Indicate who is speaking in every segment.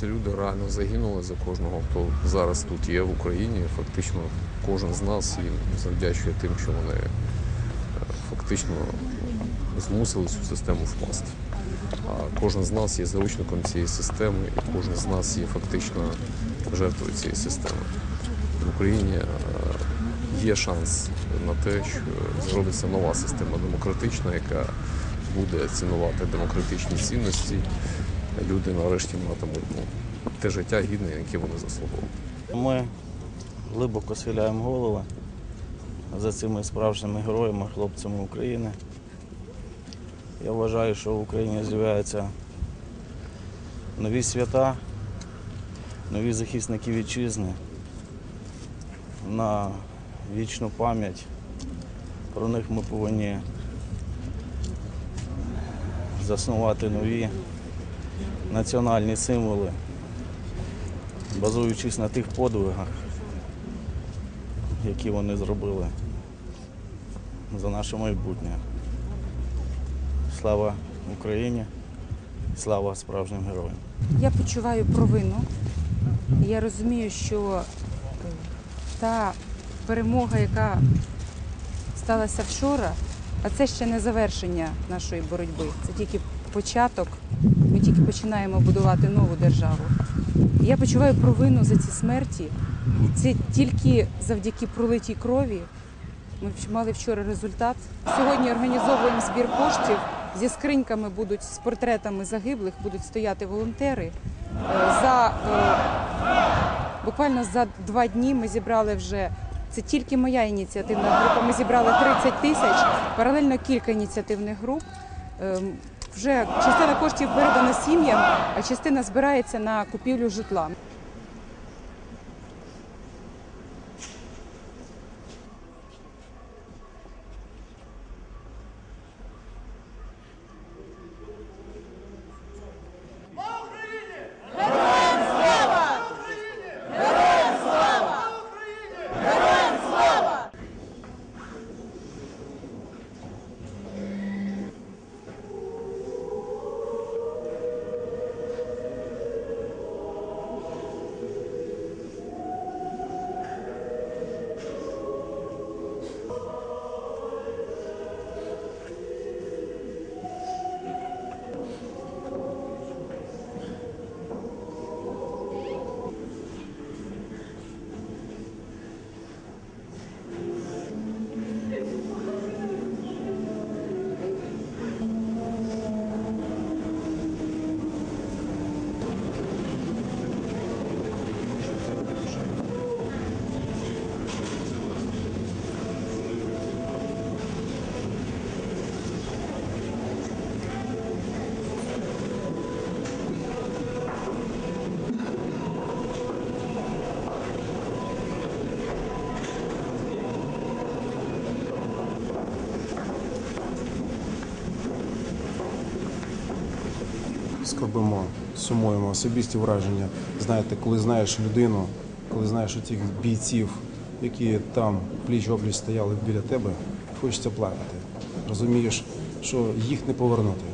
Speaker 1: Ці люди реально загинули за кожного, хто зараз тут є в Україні. Фактично, кожен з нас їм завдячує тим, що вони е, фактично змусили цю систему впасти. А кожен з нас є заручником цієї системи, і кожен з нас є фактично жертвою цієї системи. В Україні е, є шанс на те, що зробиться нова система демократична, яка буде цінувати демократичні цінності. Люди нарешті матимуть ну, те життя гідне, яке вони заслуговують.
Speaker 2: Ми глибоко схиляємо голови за цими справжніми героями, хлопцями України. Я вважаю, що в Україні з'являються нові свята, нові захисники вітчизни на вічну пам'ять. Про них ми повинні заснувати нові національні символи, базуючись на тих подвигах, які вони зробили за наше майбутнє. Слава Україні, слава справжнім героям.
Speaker 3: Я почуваю провину. Я розумію, що е, та перемога, яка сталася вчора, а це ще не завершення нашої боротьби. Це тільки початок. Тільки починаємо будувати нову державу. Я почуваю провину за ці смерті. Це тільки завдяки пролитій крові. Ми мали вчора результат. Сьогодні організовуємо збір коштів. Зі скриньками будуть з портретами загиблих, будуть стояти волонтери. Е, За е, буквально за два дні ми зібрали вже. Це тільки моя ініціативна група. Ми зібрали 30 тисяч, паралельно кілька ініціативних груп. Вже частина коштів передана сім'ям, а частина збирається на купівлю житла.
Speaker 4: Скорбимо, сумуємо, особисті враження. Знаєте, коли знаєш людину, коли знаєш тих бійців, які там пліч опліч стояли біля тебе, хочеться плакати. Розумієш, що їх не повернути.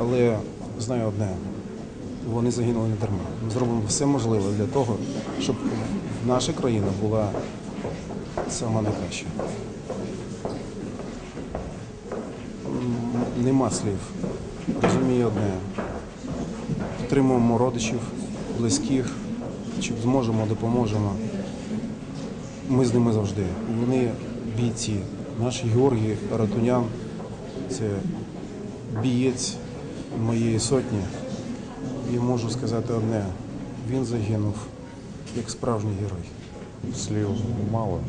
Speaker 4: Але знаю одне, вони загинули не дарма. Ми зробимо все можливе для того, щоб наша країна була сама найкраща. Нема слів. Розумію одне підтримуємо родичів, близьких, чи зможемо, допоможемо. Ми з ними завжди. Вони бійці. Наш Георгій Ратунян це бієць моєї сотні. І можу сказати одне: він загинув як справжній герой.
Speaker 5: Слів мало.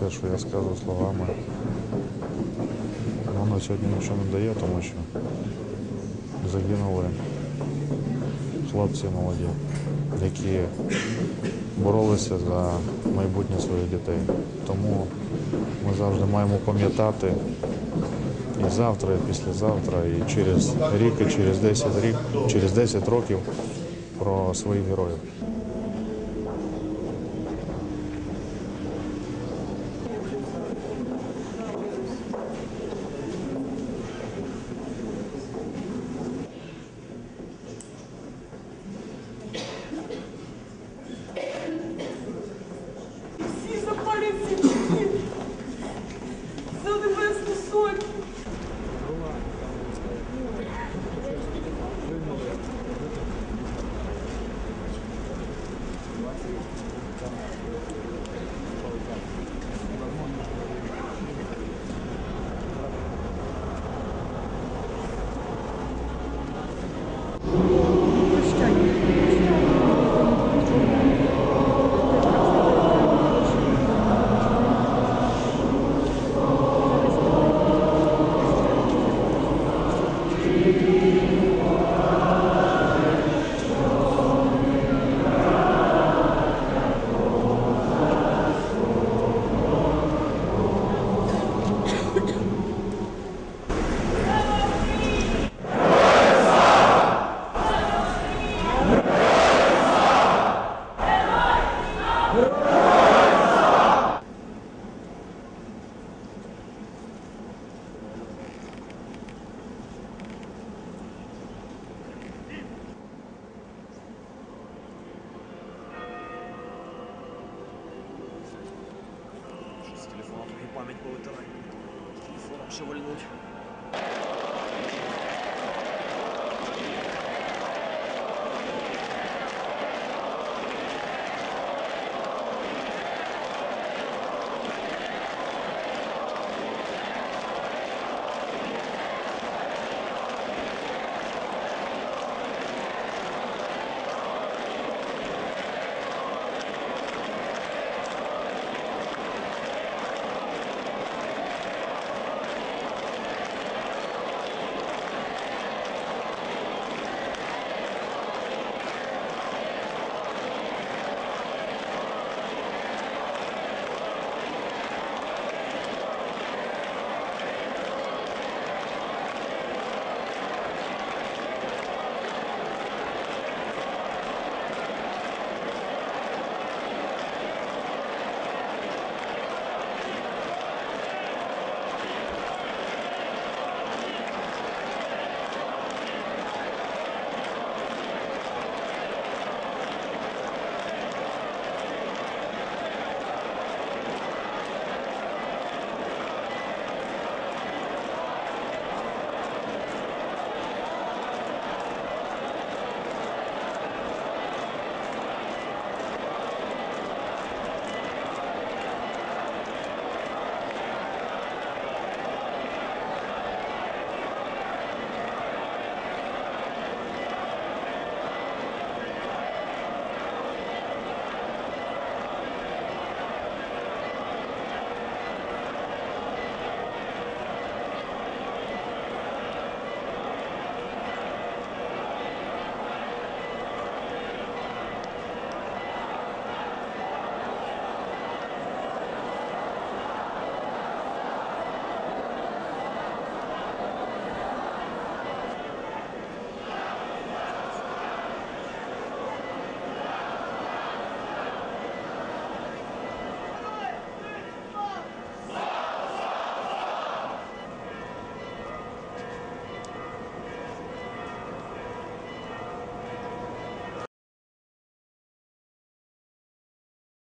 Speaker 5: Те, що я скажу словами, воно сьогодні нічого не дає, тому що загинули хлопці молоді, які боролися за майбутнє своїх дітей. Тому ми завжди маємо пам'ятати і завтра, і післязавтра, і через рік, і через 10 рік, через 10 років про своїх героїв.
Speaker 6: 1 mètre pour hauteur. Hein. Il